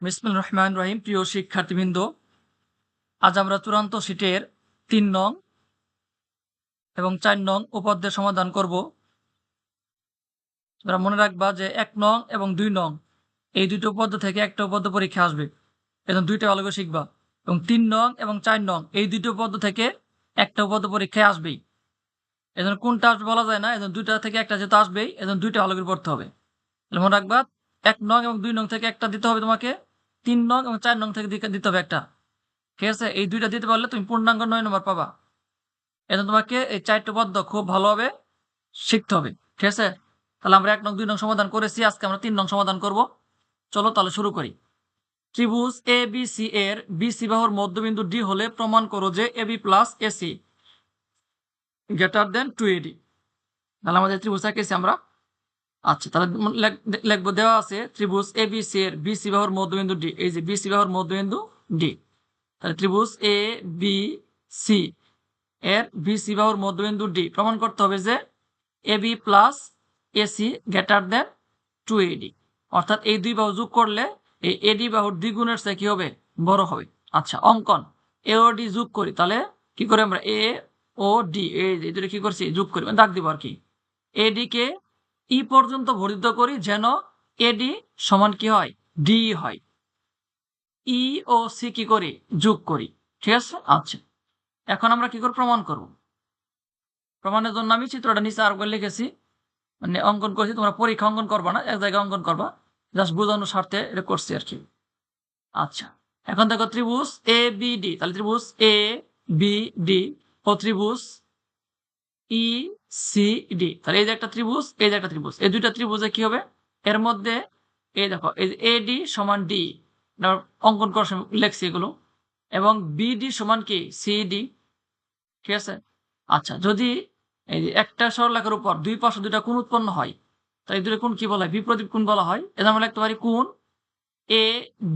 বিসমুল রহমান রহিম। প্রিয় শিক্ষার্থীবৃন্দ, আজ আমরা চূড়ান্ত সিটের তিন নং এবং চার নং উপদ্যের সমাধান করব। তোমরা মনে রাখবা যে এক নং এবং দুই নং, এই দুটো উপদ্য থেকে একটা উপদ্য পরীক্ষা আসবে। এবং দুইটা ভালো করে শিখবা। এবং তিন নং এবং চার নং, এই দুটো উপদ্য থেকে একটা উপদ্য পরীক্ষায় আসবেই। এজন্য কোনটা আসবে বলা যায় না। এজন্য দুইটা থেকে একটা যেহেতু আসবেই, এজন্য দুইটা ভালো করে পড়তে হবে। মনে রাখবা, এক নং এবং দুই নং থেকে একটা দিতে হবে তোমাকে। তিন নং এবং চার নং থেকে দিতে- হবে একটা। ঠিক আছে? এই দুইটা দিতে পারলে তুমি পূর্ণাঙ্গ নয় নম্বর পাবা। এজন্য তোমাকে এই চারটে পদ্ম খুব ভালোভাবে শিখতে হবে। ঠিক আছে? তাহলে আমরা এক নং, দুই নং সমাধান করেছি। আজকে আমরা তিন নং সমাধান করব। চলো তাহলে শুরু করি। ত্রিভুজ এ বি সি এর বিসি বাহুর মধ্যবিন্দু ডি হলে প্রমাণ করো যে A B plus AC greater than two AD তাহলে আমাদের ত্রিভুজ এঁকেছি আমরা আচ্ছা তাহলে লেখ- লিখব, দেওয়া আছে ত্রিভুজ এ বি সি এর বিসি বাহুর মধ্যবিন্দু ডি এই যে বিসি বাহুর মধ্যবিন্দু ডি তাহলে ত্রিভুজ এ বি সি এর বিসি বাহুর মধ্যবিন্দু ডি প্রমাণ করতে হবে যে A B plus AC greater than two AD অর্থাৎ এই দুই বাহু যোগ করলে এই এডি বাহুর দ্বিগুণের চেয়ে কি হবে? বড় হবে। আচ্ছা অঙ্কন। এ ও ডি যোগ করি, তাহলে কি করে আমরা? এ ও ডি এই দুটো কি করছি? যোগ করি। মানে দাগ দিব আর কি। এডি কে ই পর্যন্ত ভরিত করি যেন এডি সমান কি হয়? ডি হয়। ই ও সি কি করি? যোগ করি। ঠিক আছে? আচ্ছা। এখন আমরা কি করে প্রমাণ করব। প্রমাণের জন্য আমি চিত্রটা নিচে আর করে লিখেছি। মানে অঙ্কন করেছি, তোমরা পরীক্ষা অঙ্কন করবা না, এক জায়গায় অঙ্কন করবা। জাস্ট বোঝানোর স্বার্থে এটা করছি আর কি। আচ্ছা। এখন দেখো ত্রিভুজ এ বি ডি তাহলে ত্রিভুজ এ বি ডি ও ত্রিভুজ ই সি ডি তাহলে এই যে একটা ত্রিভুজ, এই যে একটা ত্রিভুজ। এই দুইটা ত্রিভুজে কি হবে? এর মধ্যে, এই দেখো এ ডি সমান ডি অঙ্কন করার সময় লেখছি এগুলো। এবং বিডি সমান কি? সিডি ঠিক আছে? আচ্ছা যদি এই যে একটা সরলরেখার উপর দুই পাশে দুইটা কোণ উৎপন্ন হয় এই দুটো কোণ কি বলা হয়? বিপ্রদীপ কোণ বলা হয়। এটা আমরা লিখতে পারি কোণ এ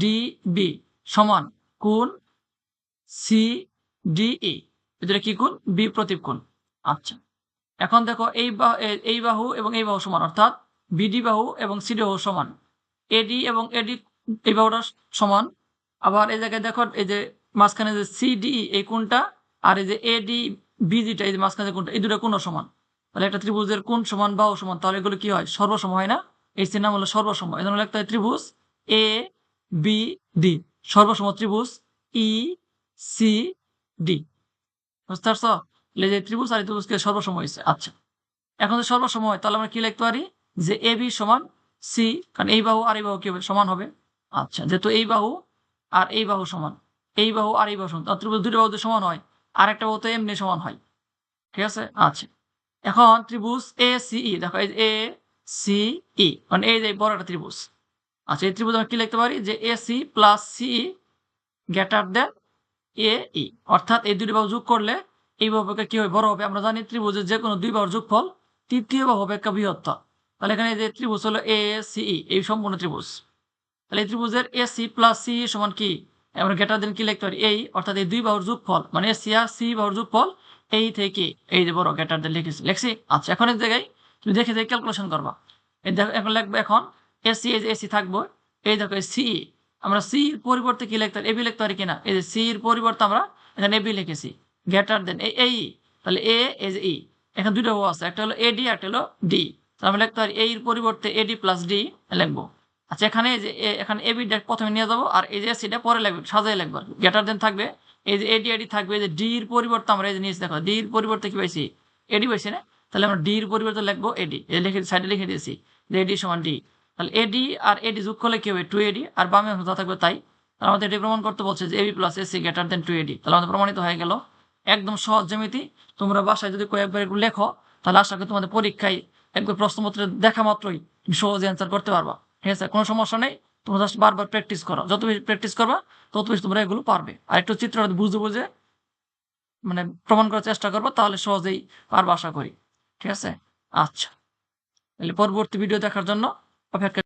ডি বি সমান কোণ সি ডি ই এটা কি কোণ? বিপ্রতীপ কোণ। আচ্ছা। এখন দেখো এই এই বাহু এবং এই বাহু সমান, অর্থাৎ বিডি বাহু এবং সিডি বাহু সমান। এডি এবং এডি, এই বাহুটা সমান। আবার এই জায়গায় দেখো, এই যে মাঝখানে যে সিডি, এই কোনটা আর এই যে এডি, বিজিটা, এই যে মাঝখানে যে কোণটা, এই দুটো কোণ সমান। তাহলে একটা ত্রিভুজের কোন সমান, বাহু সমান, তাহলে এগুলো কি হয়? সর্বসম, হয় না? এই চিহ্ন নাম হলো সর্বসম। এই জন্য একটা ত্রিভুজ এ, বি, ডি। সর্বসম ত্রিভুজ ই, সি, ডি। বুঝতে পারছ? যে ত্রিভুজ আর ত্রিভুজকে সর্বসম হয়েছে আচ্ছা এখন যদি সর্বসম হয়, তাহলে আমরা কি লিখতে পারি? যে এ বি সমান সি, কারণ এই বাহু আর এই বাহু কি হবে? সমান হবে। আচ্ছা যেহেতু এই বাহু আর এই বাহু সমান, এই বাহু আর এই বাহু সমান ত্রিভুজ দুটো বাহু সমান হয়, আর একটা বাহু তো এমনি সমান হয়। ঠিক আছে? আচ্ছা এখন ত্রিভুজ এ, সি, ই, দেখো, এই এ, সি, ই মানে এই যে বড় একটা ত্রিভুজ। আচ্ছা এই ত্রিভুজ আমরা কি লিখতে পারি? যে A, C plus C, greater than A, E, অর্থাৎ এই দুটি বাহু যোগ করলে এই বাহুকে কি হবে বড় হবে। আমরা জানি ত্রিভুজের যে কোনো দুই বাহুর যোগফল তৃতীয় বাহু হবে একটা বৃহত্তর। তাহলে এখানে যে ত্রিভুজ হলো এ সি ই এই সম্পূর্ণ ত্রিভুজ। তাহলে এই ত্রিভুজের এ সি প্লাস সি সমান কি? আমরা গ্রেটার দেন কি লিখতে পারি? এই অর্থাৎ এই দুই বাহুর যোগফল মানে সি আর সি বাহুর যোগফল এই থেকে এই যে বড় গ্রেটার দেন লিখেছি, লিখছি? আচ্ছা এখন এক জায়গায় তুমি দেখে দেখে ক্যালকুলেশন করবা। এই দেখো, এখন লিখব এখন এসি এই যে এসি থাকব। এই দেখো সি আমরা সি এর পরিবর্তে কি লিখতে এবি লিখতে পারি কিনা? এই যে সি এর পরিবর্তে আমরা এখানে এবি লিখেছি। গ্রেটার দেন এই তাহলে এ এজ ই এখানে দুটো ও আছে, একটা হলো এডি একটা হলো ডি তাহলে আমরা লিখতে পারি এর পরিবর্তে এডি প্লাস ডি লিখব। আচ্ছা এখানে এই যে এ- এখানে এবি প্রথমে নিয়ে যাব, আর এই যে সিটা পরে লাগবে সাজাই লাগবে গ্রেটার দেন থাকবে, এই যে এডি এডি থাকবে যে ডি এর পরিবর্তে আমরা এই যে নিয়েছি দেখো ডি এর পরিবর্তে কি পাইছি? এডি পাইছি না? তাহলে আমরা ডি এর পরিবর্তে লিখব এডি এই লিখে সাইডে লিখে দিয়েছি, যে এডি সমান ডি তাহলে এডি আর এডি যোগ করলে কি হবে? টু এডি আর বামে যা থাকবে তাই। তাহলে আমাদের এটি প্রমাণ করতে বলছে যে AB plus AC greater than two AD তাহলে আমাদের প্রমাণিত হয়ে গেল। একদম সহজ জ্যামিতি। তোমরা বাসায় যদি কয়েকবার একটু লেখো, তাহলে আশা করি তোমাদের পরীক্ষায় একবার প্রশ্নপত্রে দেখা মাত্রই তুমি সহজে অ্যান্সার করতে পারবা। ঠিক আছে? কোনো সমস্যা নেই। তোমরা জাস্ট বারবার প্র্যাকটিস করো। যত বেশি প্র্যাকটিস করবা, তত বেশি তোমরা এগুলো পারবে। আর একটু চিত্র বুঝে বুঝে মানে প্রমাণ করার চেষ্টা করব, তাহলে সহজেই পারবা আশা করি। ঠিক আছে? আচ্ছা। তাহলে পরবর্তী ভিডিও দেখার জন্য অপেক্ষা